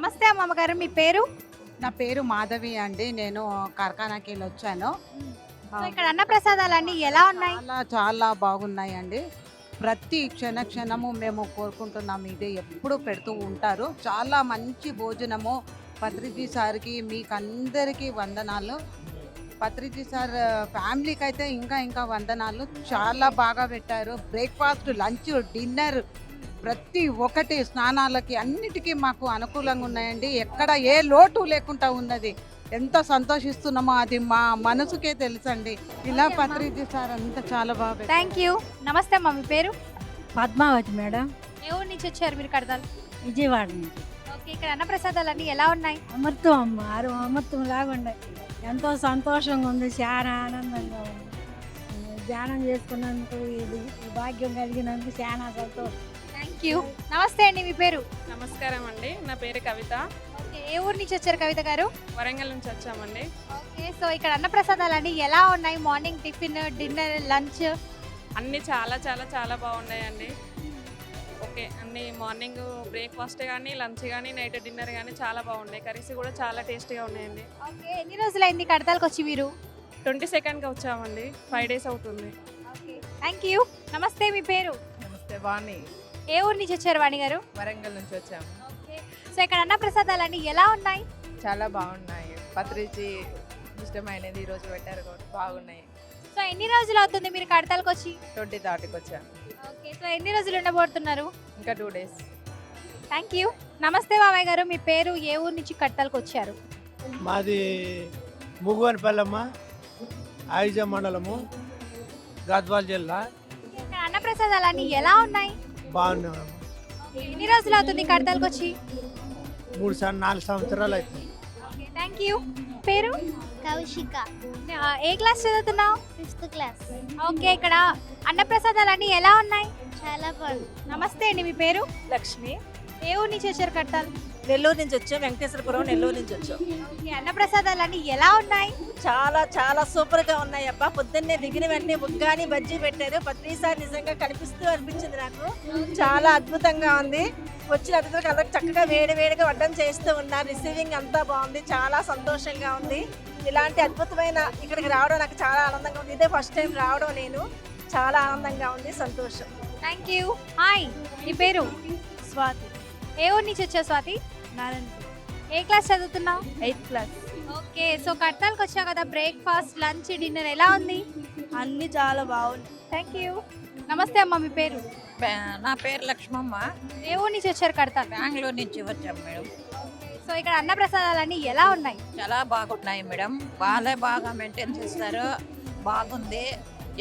నమస్తే అమ్మమ్మ గారు మీ పేరు? నా పేరు మాధవి అండి. నేను కార్ఖానాకి వెళ్ళి వచ్చాను. సో ఇక్కడ అన్న ప్రసాదాలన్నీ ఎలా ఉన్నాయి? చాలా చాలా బాగున్నాయండి. ప్రతి క్షణ క్షణము మేము కోరుకుంటున్నాము ఇది. ఎప్పుడు పెడుతూ ఉంటారు. చాలా మంచి భోజనము. పత్రిజీ సార్కి మీకు అందరికీ వందనాలు. పత్రిజీ సార్ ఫ్యామిలీకి అయితే ఇంకా ఇంకా వందనాలు. చాలా బాగా పెట్టారు. బ్రేక్ఫాస్ట్ లంచ్ డిన్నర్ ప్రతి ఒక్కటి స్నానాలకి అన్నిటికీ మాకు అనుకూలంగా ఉన్నాయండి. ఎక్కడ ఏ లోటు లేకుండా ఉన్నది. ఎంత సంతోషిస్తున్నామో అది మా మనసుకే తెలుసండి. ఇలా. పత్రిజీ సార్ అంతా చాలా బాగా. థ్యాంక్ యూ నమస్తే అమ్మ మీ పేరు? పద్మావతి మేడం. ఏ ఊరు నుంచి వచ్చారు మీరు కడతాలు విజయవాడ నుంచి. ఓకే ఇక్కడ అన్న ప్రసాదాలన్నీ ఎలా ఉన్నాయి? అమృతం అమ్మ ఆరు అమృతం లాగుండే ఎంతో సంతోషంగా ఉంది చాలా ఆనందంగా ఉంది. ధ్యానం చేసుకున్నందుకు ఇది భాగ్యం కలిగినందుకు చాలా సంతోషం. థ్యాంక్ యూ నమస్తే అండి మీ పేరు? నమస్కారం అండి నా పేరు కవిత. ఓకే ఏ ఊరు నుంచి వచ్చారు కవిత గారు? వరంగల్ నుంచి వచ్చామండి. ఓకే సో ఇక్కడ అన్న ప్రసాదాలన్నీ ఎలా ఉన్నాయి? మార్నింగ్ టిఫిన్ డిన్నర్ లంచ్ అన్నీ చాలా చాలా చాలా బాగున్నాయండి. ఓకే అన్ని మార్నింగ్ బ్రేక్ఫాస్ట్ కానీ లంచ్ కానీ నైట్ డిన్నర్ కానీ చాలా బాగున్నాయి. కర్రీస్ కూడా చాలా టేస్టీగా ఉన్నాయండి. ఓకే ఎన్ని రోజులైంది కడతాలకు వచ్చి మీరు? ట్వంటీ సెకండ్కి వచ్చామండి. ఫైవ్ డేస్ అవుతుంది. ఓకే థ్యాంక్ యూ నమస్తే మీ పేరు? నమస్తే వాణి. ఏ ఊరు నుంచి వచ్చారు వాణి గారు? వరంగల్ నుంచి వచ్చాము. ఓకే. సో ఇక్కడ అన్న ప్రసాదాలన్నీ ఎలా ఉన్నాయి? చాలా బాగున్నాయి. పత్రిచి ఇష్టమైనది ఈరోజు పెట్టారు కాబట్టి బాగున్నాయి. సో ఎన్ని రోజులు అవుతుంది మీరు కడతాలకు వచ్చి ట్వంటీ థర్టీకి వచ్చాము ఓకే. సో ఎన్ని రోజులు ఉండబోతున్నారు? ఇంకా టూ డేస్. Thank you. నమస్తే బాబాయ్ గారు. మీ పేరు ఏ ఊరు నుంచి కడతాలకు వచ్చారు మాది ముగువనిపల్లెమ్మ ఆయుజ మండలము గద్వాల్ జిల్లా. ఇక్కడ అన్న ప్రసాదాలన్నీ ఎలా ఉన్నాయి? బాగున్నాము ఓకే, ఎన్ని రోజులు అవుతుంది కడతాలకు వచ్చి? మూడు సార్ నాలుగు సంవత్సరాలు అవుతుంది. ఓకే థ్యాంక్ యూ పేరు? కౌశిక. ఏ క్లాస్ చదువుతున్నావు? Fifth class. ఓకే ఇక్కడ అన్న ప్రసాదాలన్నీ ఎలా ఉన్నాయి? చాలా బాగుంది. నమస్తే అండి మీ పేరు? లక్ష్మి. ఏ ఊరు నుంచి వచ్చారు కడతాలు నెల్లూరు నుంచి వచ్చాం వెంకటేశ్వరపురం నెల్లూరు నుంచి వచ్చాం. ఓకే అన్న ప్రసాదాలన్నీ ఎలా ఉన్నాయి? చాలా చాలా సూపర్గా ఉన్నాయి అబ్బా పొద్దున్నే దిగిన వెంటనే బుగ్గాని బజ్జీ పెట్టారు. పత్రిసారి నిజంగా కనిపిస్తూ అనిపించింది నాకు. చాలా అద్భుతంగా ఉంది. వచ్చిన అతిథులకు అందరికి చక్కగా వేడి వేడిగా వడ్డం చేస్తూ ఉన్నారు. రిసీవింగ్ అంతా బాగుంది. చాలా సంతోషంగా ఉంది. ఇలాంటి అద్భుతమైన ఇక్కడికి రావడం నాకు చాలా ఆనందంగా ఉంది. ఇదే ఫస్ట్ టైం రావడం నేను. చాలా ఆనందంగా ఉంది. సంతోషం. థ్యాంక్ యూ హాయ్ నీ పేరు? స్వాతి. ఏ ఊరు నుంచి వచ్చావు స్వాతి? ఏ క్లాస్ చదువుతున్నావు? Eighth class. ఓకే సో కడతాలకు వచ్చావు కదా బ్రేక్ఫాస్ట్ లంచ్ డిన్నర్ ఎలా ఉంది? అన్ని చాలా బాగున్నాయి థ్యాంక్ యూ. నమస్తే అమ్మ మీ పేరు? నా పేరు లక్ష్మమ్మ. ఏ ఊరు నుంచి వచ్చారు కడతాలు బెంగళూరు నుంచి వచ్చాం మేడం. సో ఇక్కడ అన్న ప్రసాదాలన్నీ ఎలా ఉన్నాయి? చాలా బాగున్నాయి మేడం. వాళ్ళే బాగా మెయింటైన్ చేస్తారు. బాగుంది.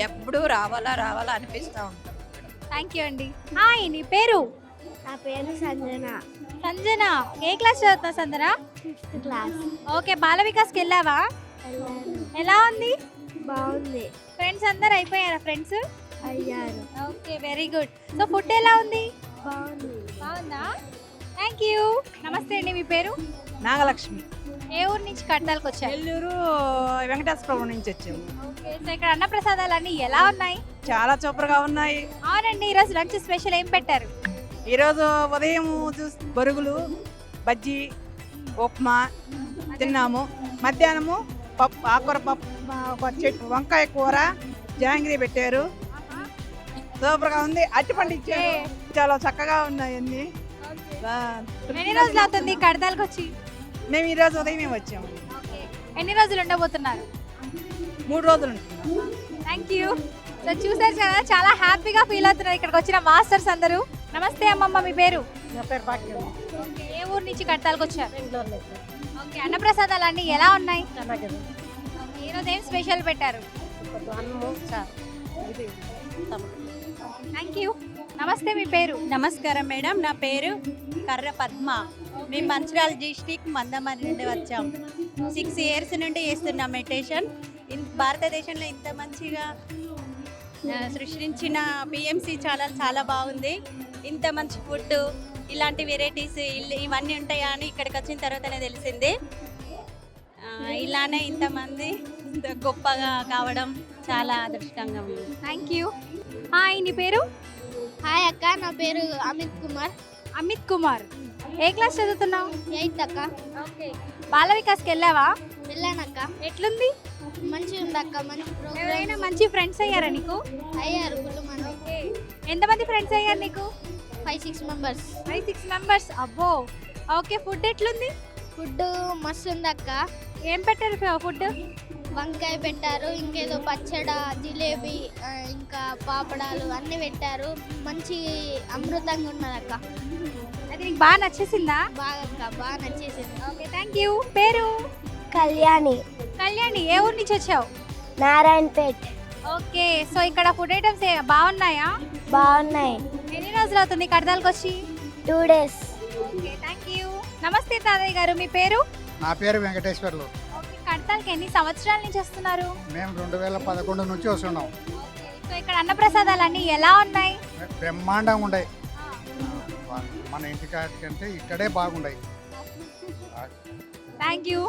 ఎప్పుడు రావాలా రావాలా అనిపిస్తూ ఉంటాం థ్యాంక్ యూ అండి. హాయ్ నీ పేరు? నా పేరు సంజన. సంజన ఏ క్లాస్ చదువుతున్నావు సంజన? Fifth class. ఓకే బాల వికాస్కి వెళ్ళావా? ఎలా ఉంది? బాగుంది. ఫ్రెండ్స్ అందరు అయిపోయారా ఫ్రెండ్స్ అయ్యారు. Okay very good so food ఎలా ఉంది? బాగుంది. బాగుందా? థ్యాంక్ యూ నమస్తే అండి మీ పేరు? నాగలక్ష్మి. ఏ ఊరు నుంచి కట్టాలకు వచ్చారు? నెల్లూరు వెంకటేశ్వరపురం నుంచి వచ్చాము. ఓకే సో ఇక్కడ అన్న ప్రసాదాలన్నీ ఎలా ఉన్నాయి? చాలా సూపర్గా ఉన్నాయి. అవునండి ఈరోజు లంచ్ స్పెషల్ ఏం పెట్టారు? ఈరోజు ఉదయం చూస్ బరుగులు బజ్జీ ఉప్మా తిన్నాము. మధ్యాహ్నము పప్పు ఆకుర పప్పు చెట్టు వంకాయ కూర జాంగ్రీ పెట్టారు. సూపర్గా ఉంది. అరటిపండు ఇచ్చారు. చాలా చక్కగా ఉన్నాయి అన్ని. ఎన్ని రోజులు అవుతుంది కడతాలకు వచ్చి? మేము ఈరోజు ఉదయమే వచ్చాము. ఎన్ని రోజులు ఉండబోతున్నారు? మూడు రోజులు థ్యాంక్ యూ సో చూసారు కదా చాలా హ్యాపీగా ఫీల్ అవుతున్నారు ఇక్కడికి వచ్చిన మాస్టర్స్ అందరూ. నమస్తే అమ్మమ్మ మీ పేరు? నా పేరు భాగ్యం ఓకే ఏ ఊరు నుంచి కడతాలకు వచ్చారు? ఓకే అన్న ప్రసాదాలు అన్నీ ఎలా ఉన్నాయి? ఓకే, ఈరోజు ఏం స్పెషల్ పెట్టారు? థ్యాంక్ యూ నమస్తే మీ పేరు? నమస్కారం మేడం నా పేరు కర్ర పద్మ. మేము మంచిర్యాల డిస్టిక్ మందమరి నుండి వచ్చాం. సిక్స్ ఇయర్స్ నుండి చేస్తున్నాం మెడిటేషన్. ఇన్ భారతదేశంలో ఇంత మంచిగా ఆ, సృష్టించిన పిఎంసి ఛానల్ చాలా బాగుంది. ఇంత మంచి ఫుడ్ ఇలాంటి వెరైటీస్ ఇవన్నీ ఉంటాయా అని ఇక్కడికి వచ్చిన తర్వాతనే తెలిసింది. ఇలానే ఇంతమంది ఇంత గొప్పగా కావడం చాలా అదృష్టంగా ఉంది. థ్యాంక్ యూ హాయ్ నీ పేరు? హాయ్ అక్క. నా పేరు అమిత్ కుమార్. అమిత్ కుమార్. ఏ క్లాస్ చదువుతున్నావు? ఎయిత్ అక్క. ఓకే. బాల వికాస్కి వెళ్ళావా వెళ్ళానక్క ఎట్లుంది? మంచిగా ఉంది అక్క. మంచి ఎవరైనా మంచి ఫ్రెండ్స్ అయ్యారా నీకు? అయ్యారు ఫుల్ మంది ఎంతమంది ఫ్రెండ్స్ అయ్యారు నీకు? Five six members five six members అబ్బో. ఓకే ఫుడ్ ఎట్లుంది? ఫుడ్ మస్తు ఉంది అక్క ఏం పెట్టారు ఫుడ్ వంకాయ పెట్టారు ఇంకేదో పచ్చడ జిలేబీ ఇంకా పాపడాలు అన్నీ పెట్టారు. మంచి అమృతంగా ఉన్నది అక్క అది నీకు బాగా నచ్చేసిందా? బాగా అక్క బాగా నచ్చేసింది. ఓకే థ్యాంక్ యూ పేరు? కళ్యాణి. కళ్యాణి ఏ ఊరు నుంచి వచ్చావు? నారాయణపేట్. ఓకే సో ఇక్కడ ఫుడ్ ఐటమ్స్ బాగున్నాయా? బాగున్నాయి. ఎన్ని రోజులు అవుతుంది కడతాలకు వచ్చి? Two days okay thank you నమస్తే తాతయ్య గారు మీ పేరు? నా పేరు వెంకటేశ్వర్లు. ఓకే కడతాలకి ఎన్ని సంవత్సరాల నుంచి వస్తున్నారు? మేము రెండు వేల పదకొండు నుంచి వస్తున్నాం. సో ఇక్కడ అన్నప్రసాదాలు అన్నీ ఎలా ఉన్నాయి? బ్రహ్మాండంగా ఉన్నాయి. మన ఇంటికాడికంటే ఇక్కడే బాగుంటాయి థ్యాంక్ యూ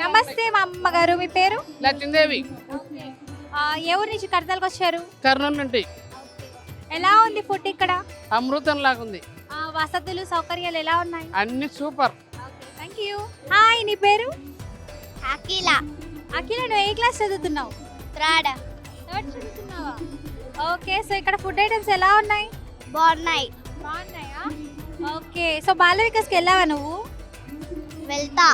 నమస్తే మా అమ్మగారు మీ పేరు? లక్ష్మీదేవి. ఆ, ఏ ఊరు నుంచి కడతాలకు వచ్చారు? కర్నూలు నుండి. ఎలా ఉంది ఫుడ్ ఇక్కడ? అమృతం లాగుంది. ఆ, వసతులు సౌకర్యాలు ఎలా ఉన్నాయి? అన్ని సూపర్. Thank you. హాయ్ నీ పేరు? అఖిల. అఖిల నువ్వు ఏ క్లాస్ చదువుతున్నావు? త్రాడ థర్డ్ చదువుతున్నావా? ఓకే సో ఇక్కడ ఫుడ్ ఐటమ్స్ ఎలా ఉన్నాయి? బాగున్నాయి. బాగున్నాయా? ఓకే సో బాల వికాస్కి వెళ్ళావా నువ్వు? వెళ్తా.